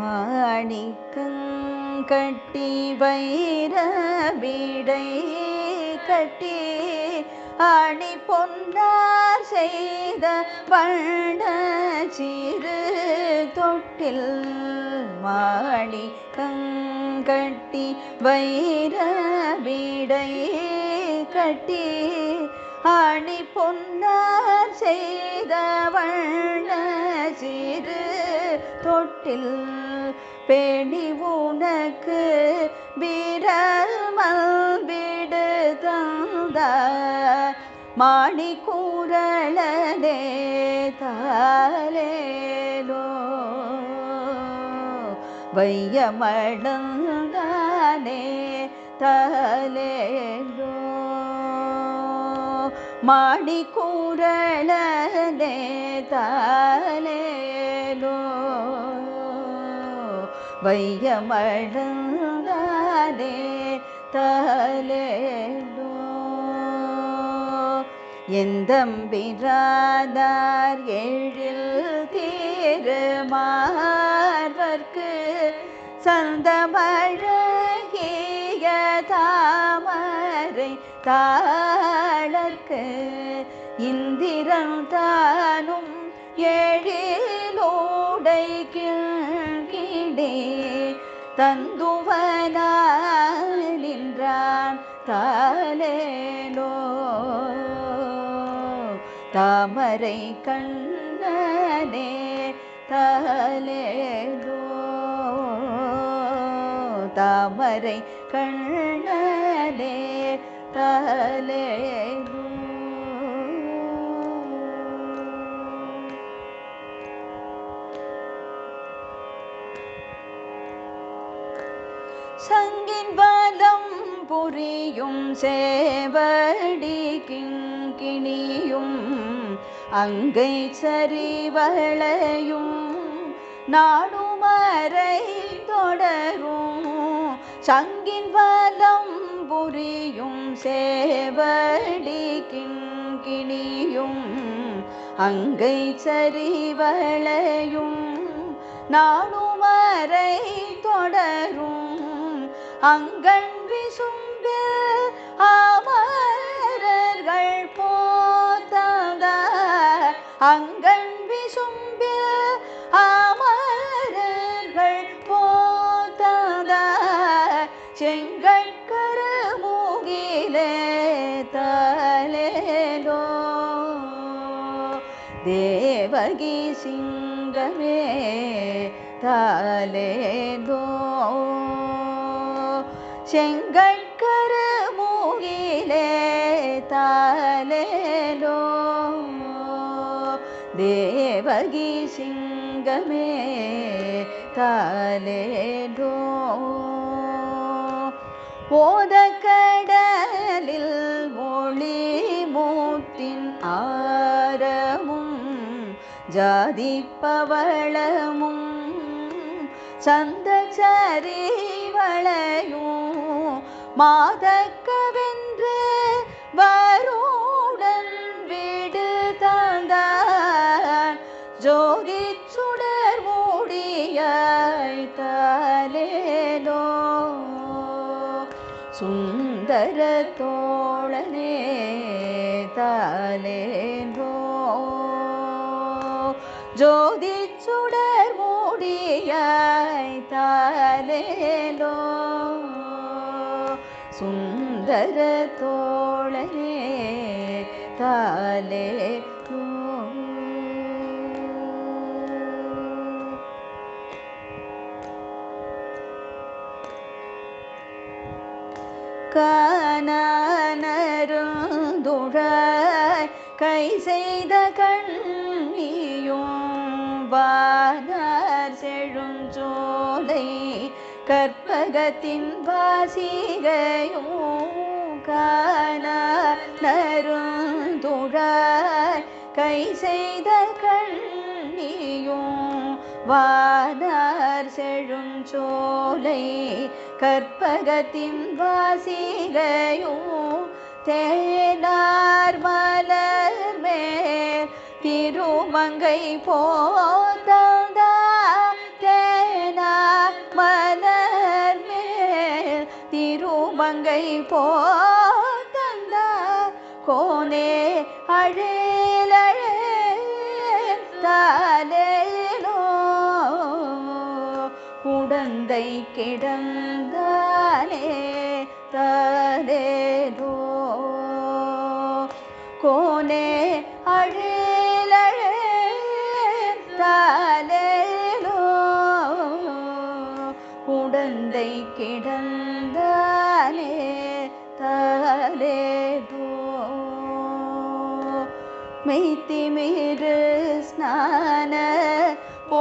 மாணிக்கட்டி வைர வீடை கட்டி அணி பொன்னார் செய்த பண்ட சிறு தொட்டில் மாணிக்கட்டி வைர வீடை கட்டி அணி பொன்னார் செய்த வண்ண சிறு தொட்டில் பேணி உனக்கு வீரமல் வீடு தந்த மாணி கூறலனே தாலேலோ வையமடந்தானே தலேலோ மாடி கூறலனே தாலேலோ வையமடந்தானே தலேலோ எந்தம்பிராதார் எழில் தீருமார்வர்க்கு சந்தமழகிய தாமரை தா கிழக்கு இந்திரன் தானும் எழிலோடை கீழே தந்துவனான் தாலேலோ தாமரை கண்ணனே தாலேலோ தாமரை கண்ணனே தாலேலோ சங்கின் வலம் புரியும் சேவடி கிங்கிணியும் அங்கை சரிவளையும் நாடுமறை தொடரும். சங்கின் வலம் புரியும் சேவடி கிங்கிணியும் அங்கை சரிவளையும் நாடுமறை தொடரும். அங்கண் விசும்பில் அமரர்கள் போத்தங்க அங்கண் விசும்பில் அமரர்கள் போத்தங்க செங்கட்கர மூகிலே தலேலோ. தேவகி சிங்கமே தலேதோ செங்கட்கர மூகிலே தாலேலோ தேவகி சிங்கமே தாலேலோ ஓத கடலில் ஒளி மூத்தின் ஆரமும் ஜாதி பவளமும் சந்த சரிவளையும் மாதக்கவென்று வருடன் வீடு தந்தான் ஜோதி சுடர் மூடியாய் தாலேலோ சுந்தர தோழனே தாலேலோ ஜோதி சுடர் மூடியாய் சுந்தர தோழரே தாலே காணருந்துழாய் கை செய்த கண்ணியும் வானார் செழுஞ்சோலை கற்பகத்தின் வாசிகையும் காணருந்துழாய் கை செய்த கண்ணியும் வானார் செழுஞ்சோலை கற்பகத்தின் வாசிகையும் தேனார் மலர் மேல். திருமங்கை போதா தேனார் மலர் கோமங்கை போ தந்த கோனே அழேலழே தாலேலோ உடந்தை கிட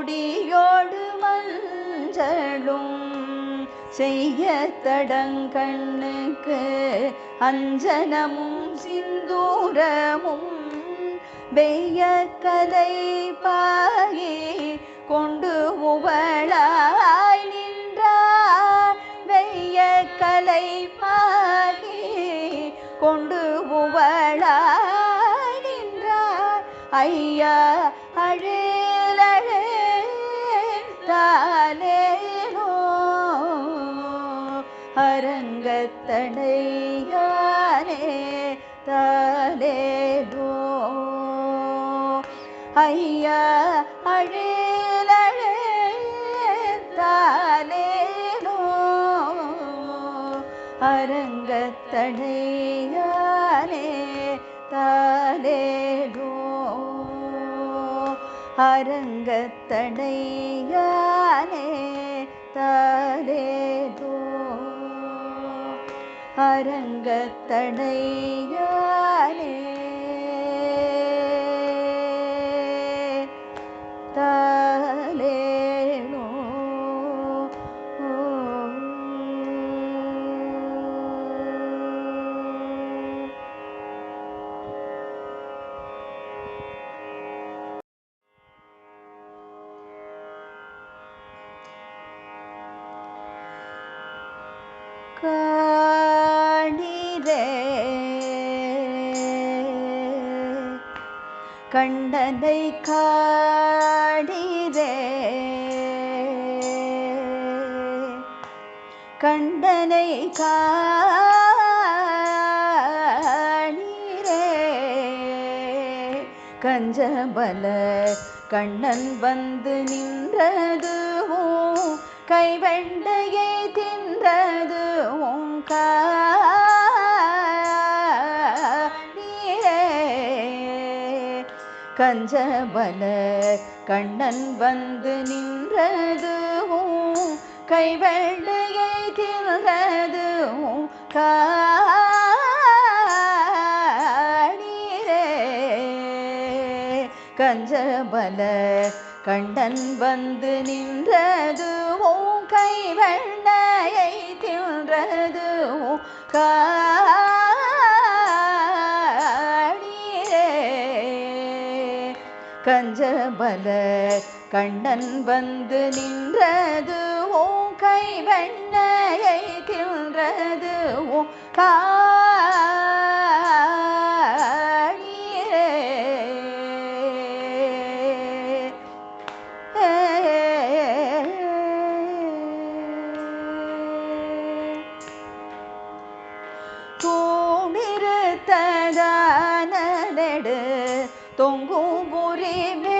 கொடியோடு மஞ்சளும் செய்ய தடங்கண்ணுக்கு அஞ்சனமும் சிந்தூரமும் வெய்ய கதை பாகி கொண்டு உவளாய் நின்றார். வெய்ய கலை பாகி கொண்டு உவளாய் நின்றார். ஐயா அழே தானேனோ? அரங்கத்தடையானே தானே அரங்கத்தடையானே தாலேலோ அரங்கத்தடையானே கண்டதை காடிரே. கண்டனை காணிரே கஞ்சபல கண்ணன் வந்து நின்றதுவும் கைவெண்டையை தின்றதுவும் கா கஞ்சபல கண்ணன் வந்து நின்றதுவும் கைவெள்ளையை தின்றதுவும் காணீரே கஞ்சபல கண்டன் வந்து நின்றதுவும் கைவெண்ணையை தின்றதுவும் கா கஞ்சபல கண்ணன் வந்து நின்றது ஓ கை வெண்ணையை கின்றது ஓ கா গরিবে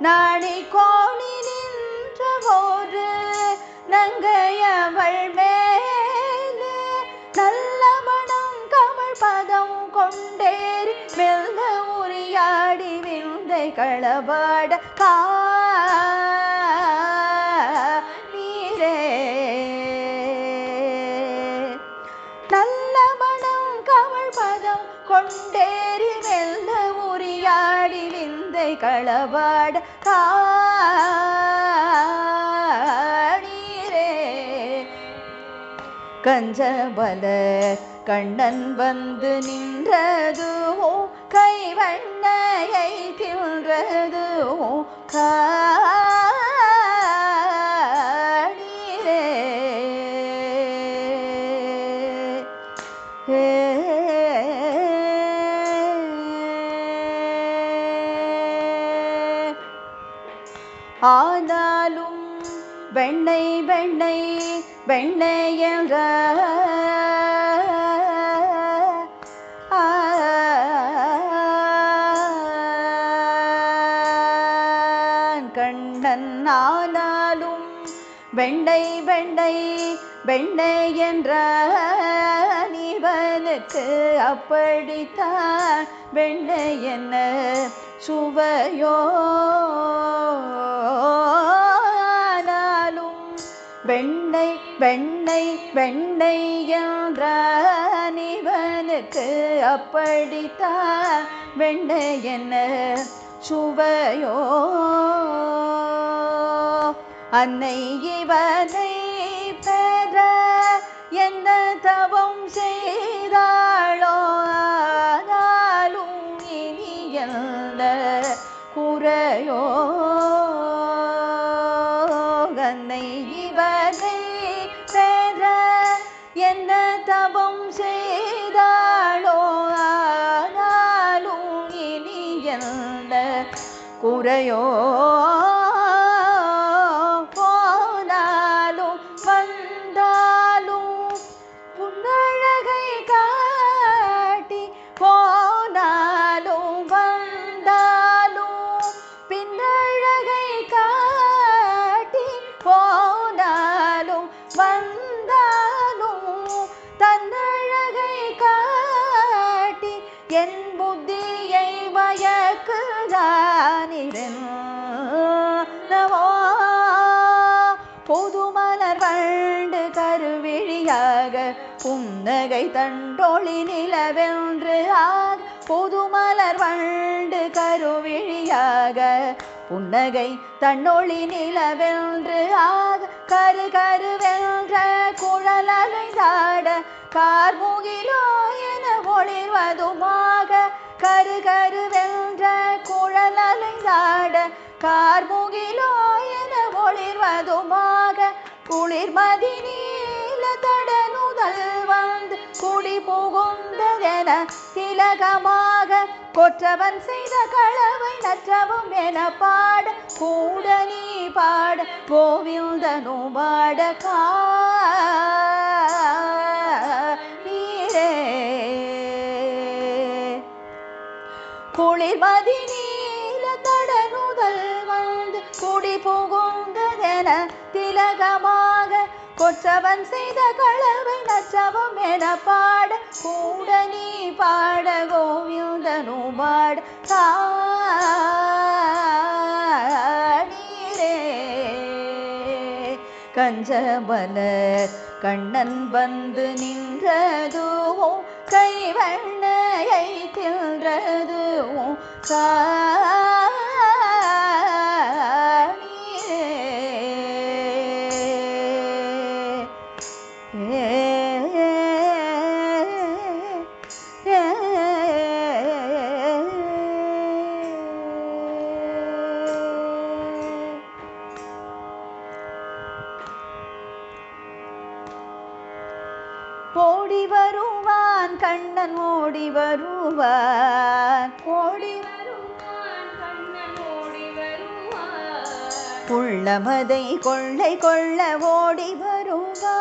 நாடி கோணி நின்றபோது நங்கையவள் மேலே நல்ல மனம் கமல் பதம் கொண்டேறி மெல்ல உரியாடி விந்தை களபாட கா நல்ல மனம் கமல் பதம் கொண்டேறி மெல்ல களவாட காணீரே கஞ்சபல கண்ணன் வந்து நின்றதுவோ கைவண்ணையை தின்றதுவோ கா ஆனாலும் வெண்ணை வெண்ணை வெண்ணெய் என்ற கண்ணன் ஆனாலும் வெண்ணை வெண்ணை வெண்ணை என்ற இவனுக்கு அப்படித்தான் வெண்ணை என்ன சுவையோ? ஆனாலும் வெண்ணை வெண்ணை வெண்ணை என்ற அப்படித்தான் வெண்ணை என்ன சுவையோ? அன்னை இவனை பெற என்ன தவம் செய்தாளோ? குறையோ அன்னை இவனை பெற என்ன தபம் செய்தாளோ ஆனாலும் இனி எந்த குறையோ உலகை தண்டொளி நிலவென்று ஆக புதுமலர் வண்டு கருவிழியாக புன்னகை தன்னொளி நிலவென்று ஆக கரு கருவென்ற குழலலை சாட கார்முகிலோ என ஒளிர்வதுமாக கரு கருவென்ற குழலலை சாட கார்முகிலோ என ஒளிர்வதுமாக குளிர்மதி நீர் குடி புகுந்ததென திலகமாக கொற்றவன் செய்த களவை நற்றவும் என பாட கூட நீ பாட கோவிந்தனும் பாட நீரே குளிர்மதி கொற்றவன் செய்த களவை நச்சவம் என பாட. கூட நீ பாட கோவிந்தனு பாட நீரே. கஞ்சபலர் கண்ணன் வந்து நின்றதுவோ கைவண்ணையை தின்றதுவோ கா ஓடி வருவான் உள்ளமதை கொள்ளை கொள்ள ஓடி கொள்ள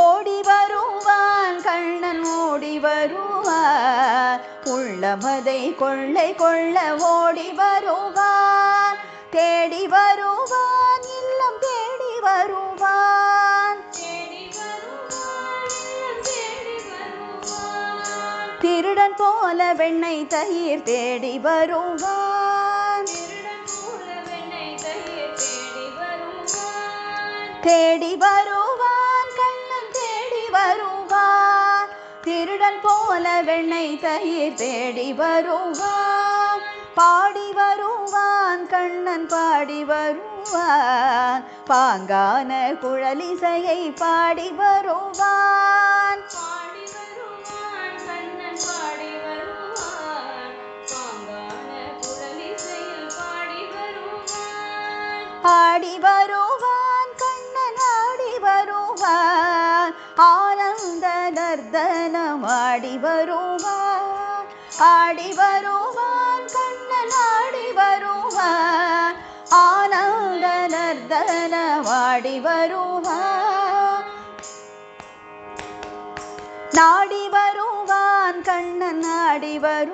ஓடி வருவான் கண்ணன் ஓடி வருவான் உள்ளமதை கொள்ளை கொள்ள ஓடி வருவான் தேடி வருவான் இல்லம் தேடி வருவான் திருடன் போல வெண்ணை தயிர் தேடி வருவான். திருடன் வெண்ணை தேடி வருவான். தேடி வருவான் கண்ணன் கண்ணன் போல வெண்ணெய் தயிர் தேடி வருவான். பாடி வருவான் கண்ணன் பாடி வருவான். பாங்கான குழலிசையை பாடி வருவான். ஆடி வருவான் கண்ணன் ஆடி வருவான் ஆனந்த நர்தனம் ஆடி வருவான் ஆடி வருவான் கண்ணன் ஆடி வருவான் ஆனந்த நர்தனம் ஆடி வருவான். நாடி வருவான் கண்ணன் ஆடி வரு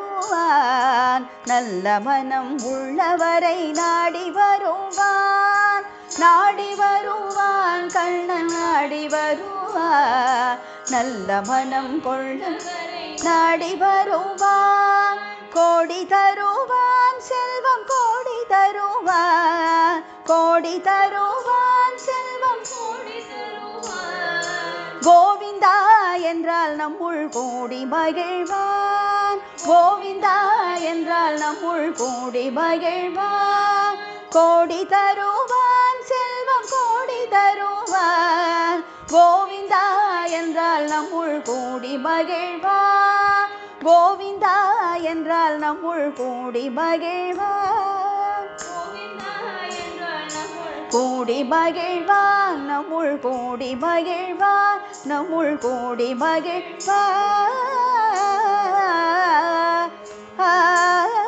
வருவான். நல்ல மனம் உள்ளவரை நாடி வருவான். நாடி வருவான் கண்ணன் நாடி வருவான். நல்ல மனம் கொள்ளவரை நாடி வருவான். கோடி தருவான் செல்வம் கோடி தருவான். கோடி தருவான் செல்வம் கோடி தருவான். கோவிந்தா என்றால் நம்முள் கூடி மகிழ்வான். கோவிந்தா என்றால் நம்முள் கூடி மகிழ்வான் கோடி தருவான் செல்வம் கோடி தருவான். கோவிந்தா என்றால் நம்முள் கூடி மகிழ்வான் கோவிந்தா என்றால் நம்முள் கூடி மகிழ்வான் கூடி மகிழ்வான் நம்முள் கூடி மகிழ்வான் நம்முள் கூடி மகிழ்வான் ah.